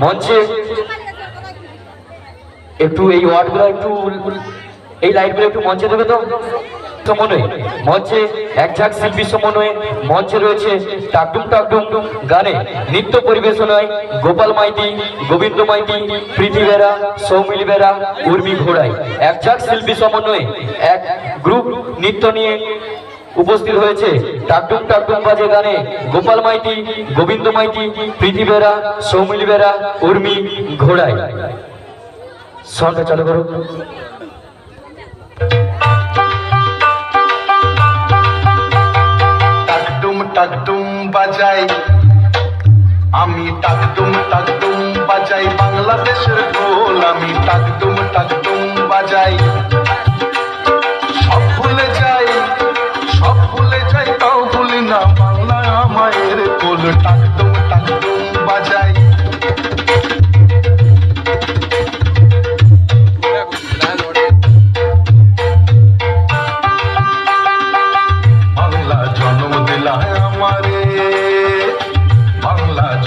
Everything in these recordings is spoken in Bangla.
মঞ্চে একটু এই ওয়ার্ডগুলো একটু এই লাইটগুলো একটু মঞ্চে দেবে তো? সমন্বয়ে। মঞ্চে এক ঝাঁক শিল্পী সমন্বয়ে মঞ্চে রয়েছে টাকডুম টাকডুম গানে নৃত্য পরিবেশনায় গোপাল মাইতি, গোবিন্দ মাইতি, প্রীতি বেরা, সৌমিল বেরা, উর্মি ঘোড়াই। এক ঝাঁক শিল্পী সমন্বয়ে এক গ্রুপ নৃত্য নিয়ে উপস্থিত হয়েছে টাকটুক টাকটুক বাজে গানে গোপাল মাইতি, গোবিন্দ মাইতি, প্রীতি বেরা, সৌমিল বেরা, উর্মি, ঘোড়াই। সঙ্গে চালু করো। টাকডুম বাজাই। আমি টাকডুম টাকডুম বাজাই। বাংলাদেশের ঢোল আমি টাকডুম টাকডুম বাজাই।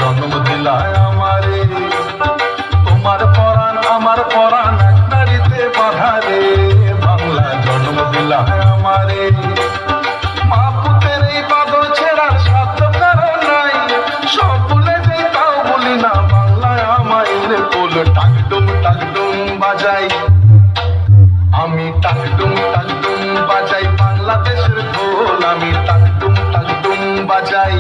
জন্ম দিলায় আমারে। তোমার পরাণ আমার পরাণ এক নারীতে বাধা রে বাংলা জন্ম দিলায় আমারে। মা পুতের এই বাদল ছেড়ার সাধ্য কারও নাই। তাও বলি না। বাংলায় আমায়ের কোল টাকডুম টাকডুম বাজাই। আমি টাকডুম টাকডুম বাজাই। বাংলাদেশের ঢোল, আমি টাকডুম টাকডুম বাজাই।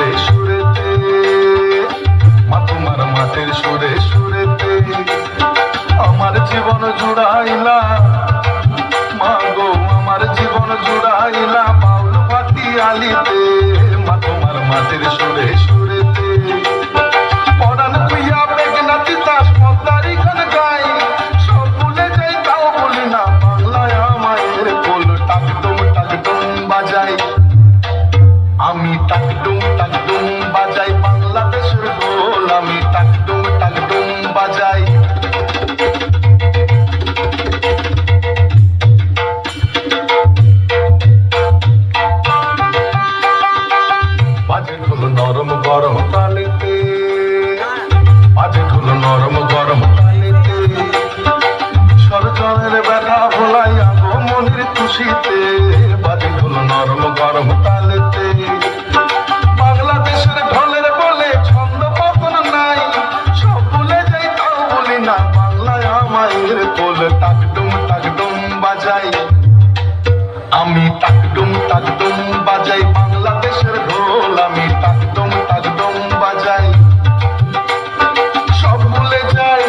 সুরে সুরেতে, মা তোমার মাটির সুরে সুরেতে, আমার জীবন জুড়াইলা, মা গো, আমার জীবন জুড়াইলা বাউল পাতি আলিতে, মা তোমার মাটির সুরে সুরেতে আমি টাকডুম টাকডুম বাজাই বাংলাদেশের ঢোল, আমি টাকডুম টাকডুম বাজাই। বাজে ঢোল নরম গরম তালেতে, বাজে ঢোল নরম আমায়ের কোল টাকডুম টাকডুম বাজাই। আমি টাকডুম টাকডুম বাজাই, বাংলাদেশের ঢোল আমি টাকডুম টাকডুম বাজাই। সব ভুলে যাই,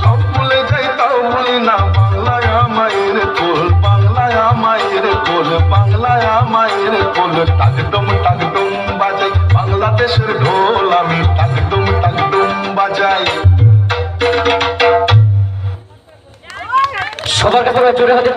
সব ভুলে যাই, তাও ভুলি না। বাংলায় আমায়ের কোল, বাংলায় আমায়ের কোল, বাংলায় আমায়ের কোল টাকডুম টাকডুম বাজাই। বাংলাদেশের ঢোল আমি টাকডুম টাকডুম বাজাই। সবার কাছে জোরে হাতে